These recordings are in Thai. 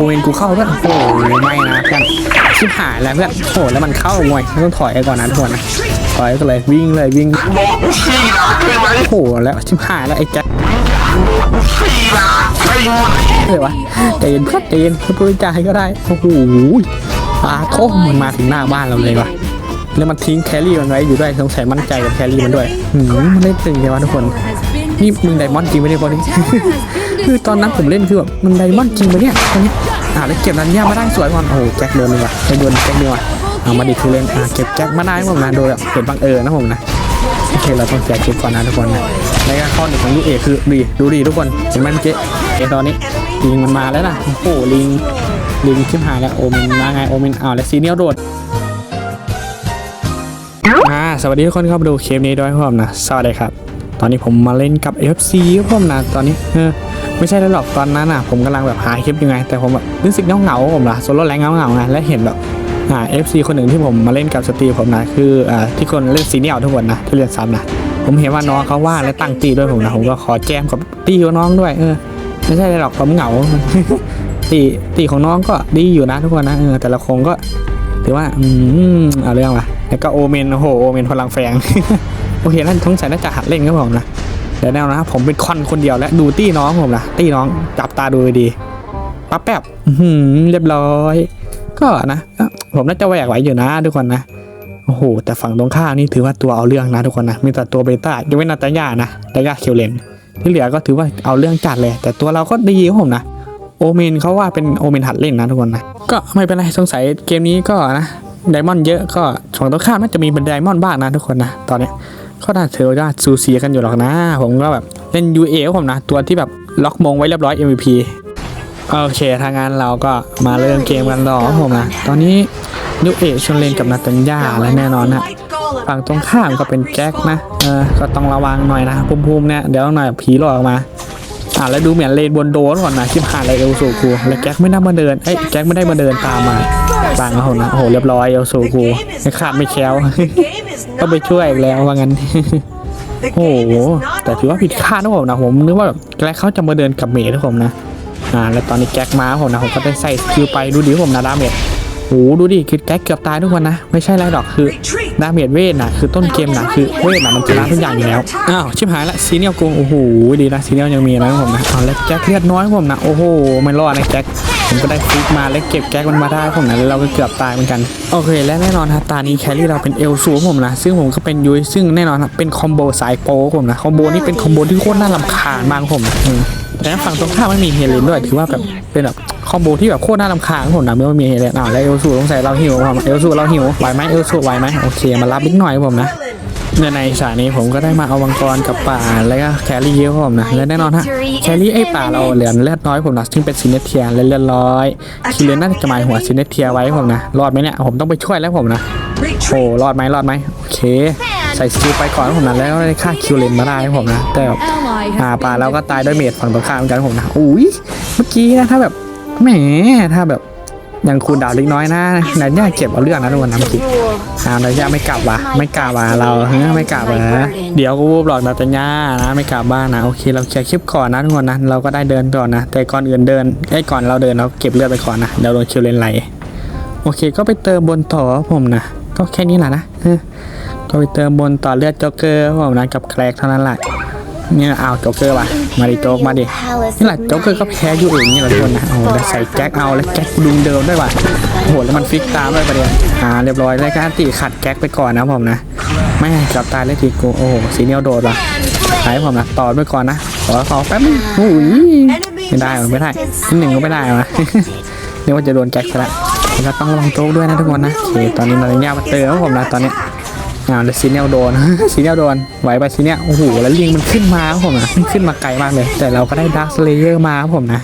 โอ้ยกูเข้าเพื่อนโอ้ยไม่นะเพื่อนชิบหายแล้วเพื่อนโอ้แล้วมันเข้ามวยต้องถอยก่อนนะทุกคนนะถอยก็เลยวิ่งเลยวิ่งโอ้แล้วชิบหายแล้วไอ้แจ็คเลยวะใจเย็นเพื่อนใจเย็นพูดจาให้ก็ได้โอ้โหปลาโคมันมาถึงหน้าบ้านเราเลยวะแล้วมันทิ้งแคลรี่มันไว้อยู่ด้วยสงสัยมั่นใจกับแคลรี่มันด้วยหืมมันเล่นตึงเลยวะทุกคน นี่มึงไดมอนด์จริงไหมเนี่ยบอลนี้คือตอนนั้นผมเล่นคือแบบมันไดมอนด์จริงไหมเนี่ยตอนนี้อ่าแล้วเก็บนันย่ามาได้สวยก่อนโอ้โหแจ็คโดนเลยว่ะไปโดนแจ็คดีว่ะเอามาดิคือเล่นอ่าเก็บแจ็คมาได้ผมนะโดยแบบเป็นบังเอิญนะผมนะโอเคเราต้องแจกเก็บก่อนนะทุกคนนะในการข้อหนึ่งของลูกเอกคือดีดูดีทุกคนเห็นไหมเมื่อกี้เอตอนนี้ลิงมันมาแล้วนะโอ้โหลิงลิงชิมหายแล้วโอเมนมาไงโอเมนอ้าวแล้วซีเนียลโดดอ่าสวัสดีทุกคนครับมาดูเคปนี้ด้วยครับผมนะสวัสดีครับ ตอนนี้ผมมาเล่นกับ FC ครับผมนะตอนนี้เออไม่ใช่แล้วหรอกตอนนั้นอะผมกำลังแบบหาคลิปยังไง แต่ผมแบบรู้สึกเหงาผมนะโซโล่แรงเหงาไงและเห็นแบบอ่า FC คนหนึ่งที่ผมมาเล่นกับสตรีมผมนะคืออ่าที่คนเล่นซีเนียลทุกคนนะที่เรียนซ้ำนะผมเห็นว่าน้องเขาว่าและตั้งตีด้วยผมนะผมก็ขอแจมกับตีของน้องด้วยเออไม่ใช่หรอกผมเหงาตีตีของน้องก็ดีอยู่นะทุกคนนะเออแต่ละคงก็ถือว่าอืมเอาเรื่องว่ะแล้วก็โอเมนโอ้โหโอเมนพลังแฝง โอเคนั่นท้องใส่น่าจะหัดเล่นครับผมนะเดี๋ยวแนวนะผมเป็นคอนคนเดียวและดูตี้น้องผมนะตี้น้องจับตาดูดีปั๊บแป๊บอื้อหือเรียบร้อย ก็นะผมน่าจะแหวกไหวอยู่นะทุกคนนะโอ้โหแต่ฝั่งตรงข้ามนี่ถือว่าตัวเอาเรื่องนะทุกคนนะมีแต่ตัวเบต้ายกเว้นนาตาญานะตาญาเคียวเลนที่เหลือก็ถือว่าเอาเรื่องจัดเลย แต่ตัวเราก็ดีครับผมนะโอเมนเขาว่าเป็นโอเมนหัดเล่นนะทุกคนนะก็ไม่เป็นไรสงสัยเกมนี้ก็นะไดมอนด์เยอะก็ฝั่งตรงข้ามน่าจะมีเป็นไดมอนด์บ้างนะทุกคนนะตอนนี้ ก็น่าถือว่าซูซีกันอยู่หรอกนะ ผมก็แบบเล่น UA ของผมนะ ตัวที่แบบล็อกมงไว้เรียบร้อย MVP โอเคทางงานเราก็มาเริ่มเกมกันต่อผมนะ ตอนนี้ยูเอชนเลนกับนาตัญญาและแน่นอนนะฝั่งตรงข้ามก็เป็นแจ็คนะเออก็ต้องระวังหน่อยนะภูมิๆเนี่ยเดี๋ยวหน่อยผีหลอกออกมาอ่าแล้วดูเหมือนเลนบนโดนก่อนนะชิบหายเลยเอลสูกูแล้วแจ็คไม่ได้มาเดินเอ้ยแจ็คไม่ได้มาเดินตามมาต่างเขานะโอ้โหเรียบร้อยเอลสูกูไม่ขาดไม่แคล้ว ก็ไปช่วยอีกแล้วว่างั้น โอ้โห แต่ถือว่าผิดคาดนะผมนะผมนึกว่าแบบแจ็คเขาจะมาเดินกับเมย์นะผมนะ อ่า แล้วตอนนี้แจ็คมาผมนะผมก็ได้ใส่สกิลไปดูดิผมนะดาเมจโอ้โหดูดิคือแจ็คเกือบตายทุกคนนะ ไม่ใช่ไรหรอกคือ ดาเมจเวทนะคือต้นเกมนะคือเวทนะมันชนะทุกอย่างอยู่แล้วอ้าวชิบหายละซีเนียลโกงโอ้โหดีนะซีเนียลยังมีนะผมนะเอาแล้วแจ็คเลือดน้อยผมนะโอ้โหไม่รอดนะแจ็คผมก็ได้ฟลิกมาแล้วเก็บแจ็คมันมาได้ผมนะแล้วเราก็เกือบตายเหมือนกันโอเค และแน่นอนครับตานี้แครี่เราเป็นเอลซูผมนะซึ่งผมก็เป็นยุ้ยซึ่งแน่นอนครับเป็นคอมโบสายโปผมนะคอมโบนี้เป็นคอมโบที่โคตรน่ารำคาญมากผมนะอืมแต่ฝั่งตรงข้ามไม่มีเฮเลนด้วยถือว่าแบบเป็นแบบ คอมโบที่แบบโคตรน่ารำคาญผมนะเมื่อมีเฮเลนอ้าแล้วเอลซูต้องใส่เราหิวผมเอลซูเราหิวไหวไหมเอลซูไหวไหมโอเคมารับนิดหน่อยผมนะในในฉากนี้ผมก็ได้มาเอาวังกรกับป่าแล้วก็แครี่เยอะผมนะและแน่นอนฮะแครี่ไอ้ป่าเราเหลือเลือดน้อยผมนะซึ่งเป็นซินเนเทียและเลือดร้อยคิเลนน่าจะหมายหัวซินเนเทียไว้ผมนะรอดไหมเนี่ยผมต้องไปช่วยแล้วผมนะโอ้รอดไหมรอดไหมโอเค ใส่สกิลไปก่อนผมนะแล้วได้ฆ่าคิวเลนมาได้ผมนะแต่แบบอ่าป่าเราก็ตายด้วยเมดฝั่งตรงข้ามเหมือนกันผมนะอุ้ยเมื่อกี้นะถ้าแบบ แหมถ้าแบบยังคูณดาวเล็กน้อยนะนายย่าเก็บเอาเรื่องนะทุกคนนะเมื่อกี้อ้าวนายย่าไม่กลับวะไม่กลับวะเราเฮ้ยไม่กลับวะเดี๋ยวกูวูบหลอกนาตาญานะไม่กลับบ้านนะโอเคเราเคลียร์คลิปก่อนนะทุกคนนะเราก็ได้เดินก่อนนะแต่ก่อนอื่นเดินไอ้ก่อนเราเดินเราเก็บเลือดไปก่อนนะเดี๋ยวโดนคิวเลนไหลโอเคก็ไปเติมบนต่อผมนะก็แค่นี้แหละนะก็ไปเติมบนต่อเลือดจ็อกเกอร์ครับผมนะกับแคลกเท่านั้นแหละเนี่ยเอาจ็อกเกอร์ว่ะ มาดิโจ๊กมาดินี่แหละโจ๊กเกอร์ก็แพ้อยู่เองนี่แหละทุกคนนะโอ้โหแล้วใส่แจ็คเอาแล้วแจ็คดุงเดิมด้วยว่ะโอ้โหแล้วมันฟิกตามด้วยประเด็นอ่าเรียบร้อยแล้วก็อันติขัดแจ็คไปก่อนนะผมนะไม่จับตายเลยทีกูโอ้โหสีเนียวโดดว่ะหายผมนะต่อไปก่อนนะขอขอแป๊บนึงโอ้ยไม่ได้ไม่ได้ที่หนึ่งก็ไม่ได้ว่ะเรียว่าจะโดนแจ็คซะละแล้วต้องระวังโจ๊กด้วยนะทุกคนนะโอเคตอนนี้นาฬิกามาเติมครับผมนะตอนนี้ อ้าวแล้วซีเนียลโดนซีเนียลโดนไหวไปซีเนียลโอ้โหแล้วลิงมันขึ้นมาครับผมนะมันขึ้นมาไกลมากเลย แต่เราก็ได้ดาร์คเลเยอร์มาครับผมนะ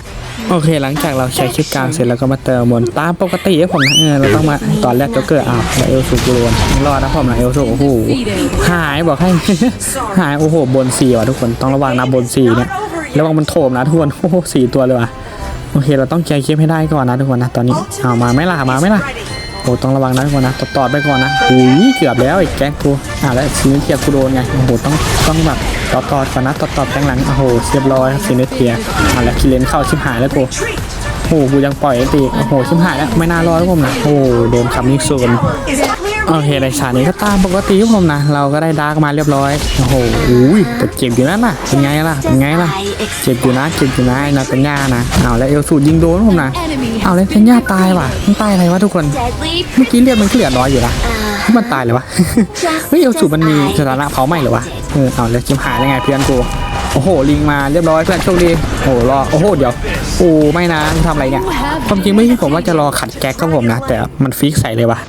โอเค หลังจากเราใช้คลิปกลางเสร็จแล้วก็มาเติมบนตามปกติครับผมนะเออเราต้องมาตอนแรกจ็เกอร์อ้าวแล้วเอลสูกูโดนรอดนะผมนะเอลสูโอ้โหหายบอกให้ หายโอ้โหบนสี่ว่ะทุกคนต้องระวังนะบนสี่เนี่ยระวังมันโถมนะทุกคนโอ้โหสี่ตัวเลยว่ะโอเคเราต้องเคลียร์คลิปให้ได้ก่อนนะทุกคนนะตอนนี้เอามาไหม่ล่ะมาไหม่ล่ะ อ้ต้องระวังนะทุกคนนะต่อๆไปก่อนนะอุ้ยเกือบแล้วไอ้แก๊งกูอ่าแล้วซีเนเทียกูโดนไงโอ้โหต้องต้องแบบต่อๆก่อนนะต่อๆแก๊งหลังโอ้โหเรียบร้อยครับซีเนเทียอ่าแล้วคิเลนเข้าชิบหายแล้วกูโอ้โหกูยังปล่อยไอ้ตีโอ้โหชิมหายแล้วไม่น่ารอดครับผมนะโอ้โหโดนคำนี้ส่วน Is it clear? โอเคในฉากนี้ก็ตามปกติครับผมนะ เราก็ได้ดาร์กมาเรียบร้อย โอ้โหอุ้ยแต่เจ็บอยู่นั่นน่ะ เป็นไงล่ะ เป็นไงล่ะ เจ็บอยู่นะ เจ็บอยู่นะไอ้นาตัญญานะ เอาแล้วเอลสูดยิงโดนครับผมนะ เอาแล้วตัญญาตายว่ะมันตายอะไรวะทุกคน เมื่อกี้เลือดมันก็เหลือน้อยอยู่นะมันตายเลยวะ เฮ้ยเอลสูดมันมีสถานะเผาไหม้เหรอวะ เออ เอาแล้วจิมหายได้ไงเพื่อนกูโอ้โห ลิงมาเรียบร้อยเพื่อนโชคดีโอ้โหรอโอ้โหเดี๋ยวโอ้ไม่นะทำอะไรเนี่ยความจริงไม่ใช่ผมว่าจะรอขัดแก๊กครับผมนะ แต่มันฟิกใส่เลยวะ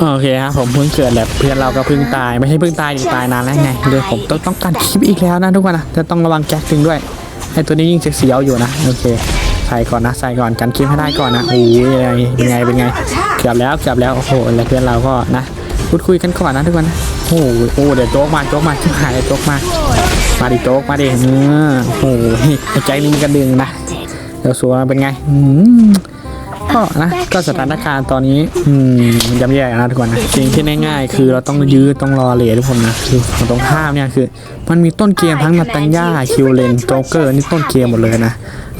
โอเคครับผมเพิ่งเกิดแหละเพื่อนเราก็เพิ่งตายไม่ใช่เพิ่งตายดิตายนานแล้วไงเลยผมต้องต้องการคลิปอีกแล้วนะทุกคนนะจะต้องระวังแก๊กถึงด้วยไอตัวนี้ยิ่งเสียวอยู่นะโอเคใส่ก่อนนะใส่ก่อนกันคลิปให้ได้ก่อนนะโอ้ยเป็นไงเป็นไงเกือบแล้วเกือบแล้วโอ้โหแล้วเพื่อนเราก็นะพูดคุยกันก่อนนะทุกคนนะโอ้โหเดี๋ยวโจ๊กมาโจ๊กมาชิบหายเลยโจ๊กมามาดิโจ๊กมาดิเออโอ้โหใจนี่มันกระดึงนะเดี๋ยวสัวเป็นไงอืม ก็นะก็สถานการณ์ตอนนี้ อืมย่ำแย่นะทุกคนนะสิ่งที่ง่ายๆ คือเราต้องยื้อต้องรอเลททุกคนนะคือฝั่งตรงข้ามเนี่ยคือ มันมีต้นเกมทั้งนาตัญญาคิวเลนโจ๊กเกอร์นี่ต้นเกมหมดเลยนะ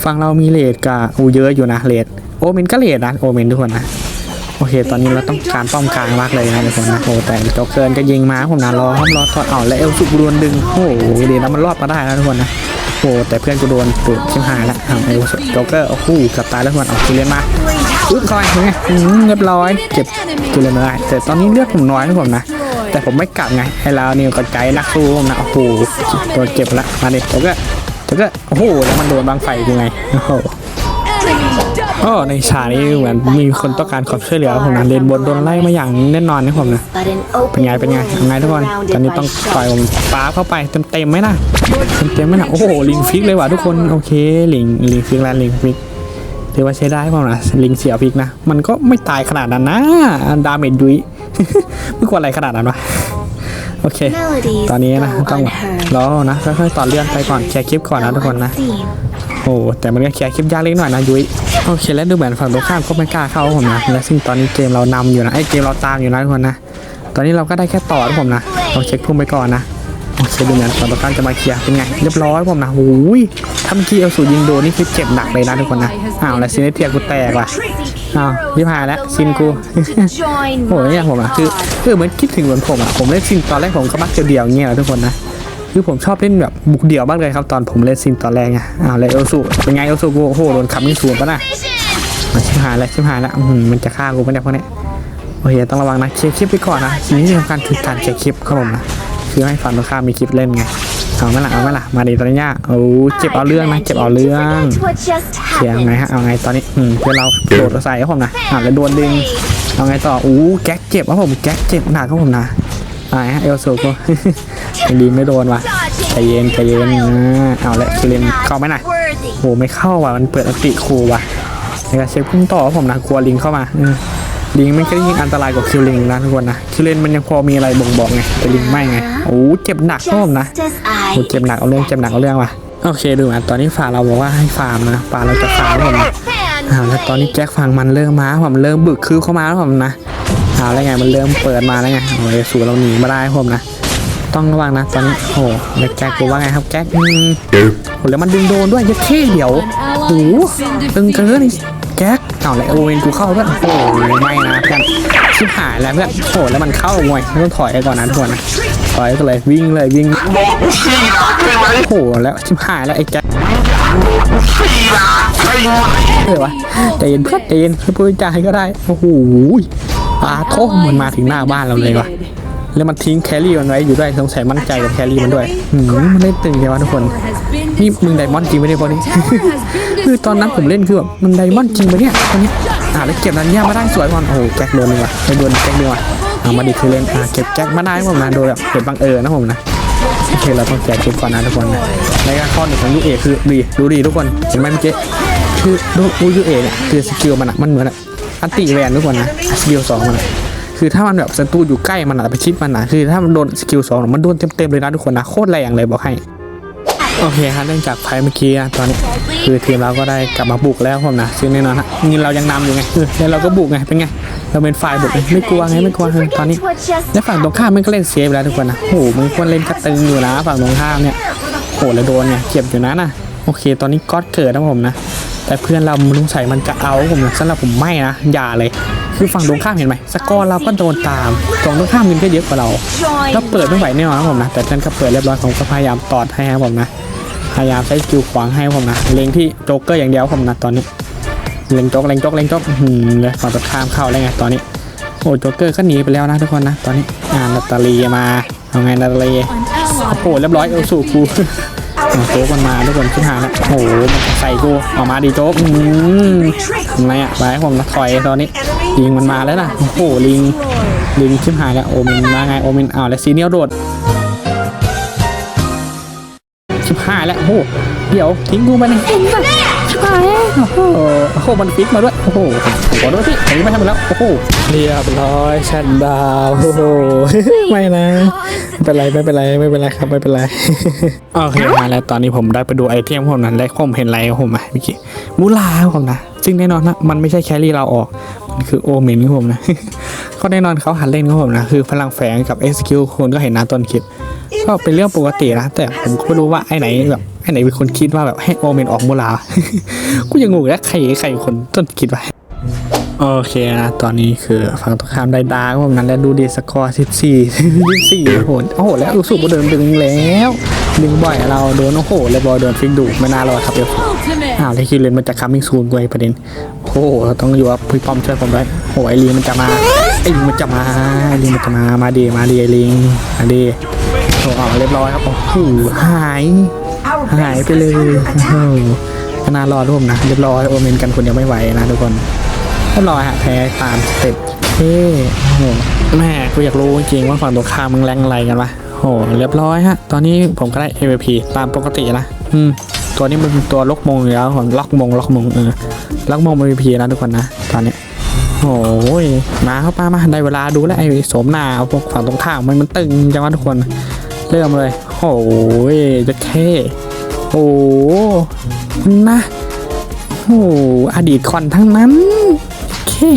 ฝั่งเรามีเลทกับอูเยอะอยู่นะเลทโอเมนก็เลทนะโอเมนทุกคนนะโอเค ตอนนี้เราต้องการป้อมกลางมากเลยนะทุกคนนะโอ้แต่โจ๊กเกอร์ก็ยิงมาผมนะรอครับรอทอดเอาและเอลสุกรวนดึงโอ้โหดีนะมันรอดมาได้นะทุกคนนะโอ้แต่เพื่อนกูโดนปุดชิมหายแล้วเอาเอลสุโจ๊กเกอร์โอ้โหเกับตายแล้วทุกคนเอาคิเลนมาอึ๊บคอยไงอืมเรียบร้อยเจ็บกูเลยไม่ได้แต่ตอนนี้เลือดผมน้อยนะผมนะแต่ผมไม่กลับไงให้เราเนี่ยกระจายนักสู้นะโอ้โหโดนเจ็บละมาดิแล้วก็แล้วก็โอ้โหแล้วมันโดนบางไฟกูไงโอ้โห ก็ในฉากนี้เหมือนมีคนต้องการความช่วยเหลือผมนะเดนบนโดนไล่มาอย่างแน่นอนนะผมนะเป็นไงเป็นไงยังไงทุกคนตอนนี้ต้องปล่อยผมป้าเข้าไปเต็มเต็มๆไหมนะเต็มเต็มๆไหมนะโอ้โหลิงฟิกเลยว่ะทุกคนโอเคลิงลิงฟิกแล้วลิงฟิกถือว่าใช้ได้เปล่านะลิงเสียพริกนะ มันก็ไม่ตายขนาดนั้นนะ ดาเมจยุยไม่ควรอะไรขนาดนั้นวะโอเค ตอนนี้นะต้องรอนะค่อยๆต่อเลื่อนไปก่อนแชร์คลิปก่อนนะทุกคนนะ โอ้แต่มันก็แชร์คลิปยากเล็กหน่อยนะยุ้ยโอเคแล้วดูเหมือนฝั่งตรงข้ามก็ไม่กล้าเข้าผมนะและซึ่งตอนนี้เกมเรานำอยู่นะไอ้เกมเราตามอยู่นะทุกคนนะตอนนี้เราก็ได้แค่ต่อนะผมนะเราเช็คพุ่มไปก่อนนะโอเคดูเหมือนฝั่งตรงข้ามจะมาเคลียร์เป็นไงเรียบร้อยผมนะโอ้ยทำกี้เอาสูยิงโดนนี่คือเจ็บหนักเลยนะทุกคนนะอ้าวแล้วซีเนเทียกูแตกว่ะอ้าวยิบหายแล้วซินกูโอ้ยเนี่ยผมอะคือคือเหมือนคิดถึงเหมือนผมอะผมเล่นซินตอนแรกผมก็มักจะเดี่ยวเงี้ยแหละทุกคนนะ คือผมชอบเล่นแบบบุกเดี่ยวมากเลยครับตอนผมเล่นซินตอนแรกไงอ้าวแล้วเอสูเป็นไงเอสูกูโอ้โหโดนขับไม่สูงปะน่ะมาชิบหายแล้วชิบหายแล้วมันจะฆ่ากูปะเนี่ยพวกเนี้ยโอเคต้องระวังนะเคลียร์คลิปไปก่อนนะสิ่งที่สำคัญคือการเคลียร์คลิปครับผมนะคือให้ฝั่งตรงข้ามมีคลิปเล่นไงเอาไหมล่ะเอาไหมล่ะมาดีตอนนี้โอ้เจ็บเอาเรื่องนะเจ็บเอาเรื่องเสียงไงฮะเอาไงตอนนี้อืมเพื่อนเราโดดใส่ครับผมนะอ่าแล้วโดนดึงเอาไงต่ออู้แก๊กเจ็บครับผมแก๊กเจ็บหนักครับผมนะ อะไรฮะเอลโซก็ยังดีไม่โดนว่ะใจเย็นใจเย็นนะเอาละคิรินเข้าไหมนะโอ้ไม่เข้าว่ะมันเปิดอัติคูว่ะในการเช็คพุ่งต่อผมนะกลัวลิงเข้ามาลิงมันก็ยิ่งอันตรายกว่าคิวลิงนะทุกคนนะคิวลินมันยังพอมีอะไรบ่งบอกไงแต่ลิงไม่ไงโอ้เจ็บหนักครับผมนะโอ้เจ็บหนักเอาเรื่องเจ็บหนักเอาเรื่องว่ะโอเคดูอะตอนนี้ฝ่าเราบอกว่าให้ฟาร์มนะฝ่าเราจะฟาร์มผมนะอ่าแล้วตอนนี้แจ็คฟังมันเริ่มมาผมเริ่มบึกคือเข้ามาแล้วผมนะ อาแล้วไงมันเริ่มเปิดมาแล้วไงโอ้ยสูเราหนีมาได้ผมนะต้องระวังนะตอนนี้โอ้แล้วแจ็คกูว่าไงครับแจ็คอืมโอ้แล้วมันดึงโดนด้วยยัดเข้เดี๋ยวโอ้ตึงเกินแจ็คเอาแล้วโอเวนกูเข้าเพื่อนโอ้ยไม่นะเพื่อนชิบหายแล้วเพื่อนโอ้แล้วมันเข้ามวยต้องถอยไปก่อนนะทุกคนนะถอยกันเลยวิ่งเลยวิ่งโอ้โหแล้วชิบหายแล้วไอ้แจ็คเออวะใจเย็นเพื่อนใจเย็นให้พูดจาให้ก็ได้โอ้โห ปาโทมันมาถึงหน้าบ้านเราเลยวะแล้วมันทิ้งแครี่มันไว้อยู่ด้วยสงสัยมั่นใจกับแครี่มันด้วยอืมมันเล่นตึงเลยวะทุกคน นี่มึงไดมอนด์จริงไหมเนี่ยพอนี้คือตอนนั้นผมเล่นคือแบบมันไดมอนด์จริงปะเนี่ยตอนนี้อ่าแล้วเก็บนั้นเนี่ยมาได้สวยก่อนโอ้โหแจ็คโดนเลยว่ะไปโดนแจ็คดีว่ะเอามาดิคือเล่นอ่าเก็บแจ็คมาได้ผมนะโดยแบบเหตุบังเอิญนะผมนะโอเคเราต้องแกะคลิปก่อนนะทุกคนนะในการข้อหนึ่งของยูเอคือดีดูดีทุกคนเห็นไหมเมื่อกี้คือดูยูเอเนี่ยคือสกิลมันอะมันเหมือนอะ อันติแวนทุกคนนะสกิลสองมันคือถ้ามันแบบศัตรูอยู่ใกล้มันอะไปชิดมันอะคือถ้ามันโดนสกิลสองมันโดนเต็มๆเลยนะทุกคนนะโคตรแรงเลยบอกให้โอเคฮะเนื่องจากไพ่เมื่อกี้อะตอนนี้คือทีมเราก็ได้กลับมาบุกแล้วผมนะซึ่งแน่นอนฮะนี่เรายังนำอยู่ไงแล้วเราก็บุกไงเป็นไงเราเป็นฝ่ายบุกไม่กลัวไงไม่กลัวเออตอนนี้และฝั่งตรงข้ามมันก็เล่นเซฟแล้วทุกคนนะโหมันควรเล่นกระตึงอยู่นะฝั่งตรงข้ามเนี่ยโหแล้วโดนเนี่ยเจ็บอยู่นะน่ะโอเค ตอนนี้ก๊อตเกิดนะผมนะ แต่เพื่อนเราลุงใส่มันจะเอาผมนะสำหรับผมไม่นะอย่าเลย คือฝั่งตรงข้ามเห็นไหมสกอร์เราก็โดนตามตรงตรงข้ามมันก็เยอะกว่าเราแล้วเปิดไม่ไหวแน่นอนครับผมนะแต่เพื่อนก็เปิดเรียบร้อยผมก็พยายามตอดให้ครับผมนะพยายามใช้สกิลขวางให้ครับผมนะเล็งที่โจ๊กเกอร์อย่างเดียวครับผมนะตอนนี้เล็งโจ๊กเล็งโจ๊กเล็งโจ๊กอื้อหืมเลยฝั่งตรงข้ามเข้าแล้วไงตอนนี้โอ้โจ๊กเกอร์ก็หนีไปแล้วนะทุกคนนะตอนนี้อ่านาตาลีมาเอาไงนาตาลีโอ้โหเรียบร้อยเอลสูกูเอา โจ๊กมันมาทุกคนชิบหายแล้วโอ้โหมันใส่กูออกมาดีโจ๊กอืมทำไมอะไปให้ผมถอยตอนนี้ยิงมันมาแล้วนะโอ้โหลิงลิงชิบหายแล้วโอเมนมาไงโอเมนอ้าวแล้วซีเนียลโดดชิบหายแล้วโอ้โหเดี๋ยวทิ้งกูไปนะชิบหาย โอ้โหโอ้โหมันฟิกมาด้วย โอ้โหขอโทษพี่ผมไม่ทำไปแล้ว โอ้โหเรียบร้อยชันดาวโอ้โหไม่นะไม่เป็นไรไม่เป็นไรไม่เป็นไรครับไม่เป็นไรโอเคมาแล้วตอนนี้ผมได้ไปดูไอเทมผมนั้นและผมเห็นอะไรของผมอะเมื่อกี้มูลาครับผมนะซึ่งแน่นอนนะมันไม่ใช่แครี่เราออก มันคือโอเมนครับผมนะก็แน่นอนเขาหัดเล่นครับผมนะคือพลังแฝงกับ SQ คนก็เห็นนะต้นคลิป ก็เป็นเรื่องปกตินะ แต่ผมก็ไม่รู้ว่าไอ้ไหนแบบไอ้ไหนเป็นคนคิดว่าแบบให้โอเมนออกมูลา กูยังงงแล้วใครใครเป็นคนต้นคิดว่าโอเคนะ ตอนนี้คือฝั่งตรงข้ามได้ดาร์กผมนั้นแล้วดูดีสกอร์14 14โอ้โหโอ้โห แล้วรู้สึกว่าเดินดึงแล้ว ดึงบ่อยเราโดน โอ้โห เลยบอยโดนฟิกดูไม่น่ารอดครับเดี๋ยวอ้าวแล้วคิดเลนมันจะคัมมิ่งซูนกูไอ้ประเด็น โอ้โห เราต้องอยู่ว่าพี่ป้อมช่วยผมด้วยโอ้ยไอลีมันจะมาไอลีมันจะมาไอลีมันจะมา มาดีมาดีไอลิงมาดี โอ้เอาเรียบร้อยครับโอ้โหหายหายไปเลยโอ้โหก็น่ารอร่วมนะเรียบร้อยโอเมนกันคนเดียวไม่ไหวนะทุกคนเรียบร้อยฮะแพ้ตามสเต็ปเท่โอ้โหแม่กูอยากรู้จริงๆว่าฝั่งตรงข้ามมึงแรงอะไรกันวะโอ้โหเรียบร้อยฮะตอนนี้ผมก็ได้ MVP ตามปกตินะอืมตัวนี้มันเป็นตัวล็อกมงอยู่แล้วผมล็อกมงล็อกมงเออล็อกมง MVP นะทุกคนนะตอนนี้โอ้ยมาเข้าป้ามาได้เวลาดูแล้วไอ้สมหนาพวกฝั่งตรงข้ามมันมันตึงจังวะทุกคน เริ่มเลย โอ้ยจะเท่โอ้นะโอ้โหอดีตคอนทั้งนั้นเท่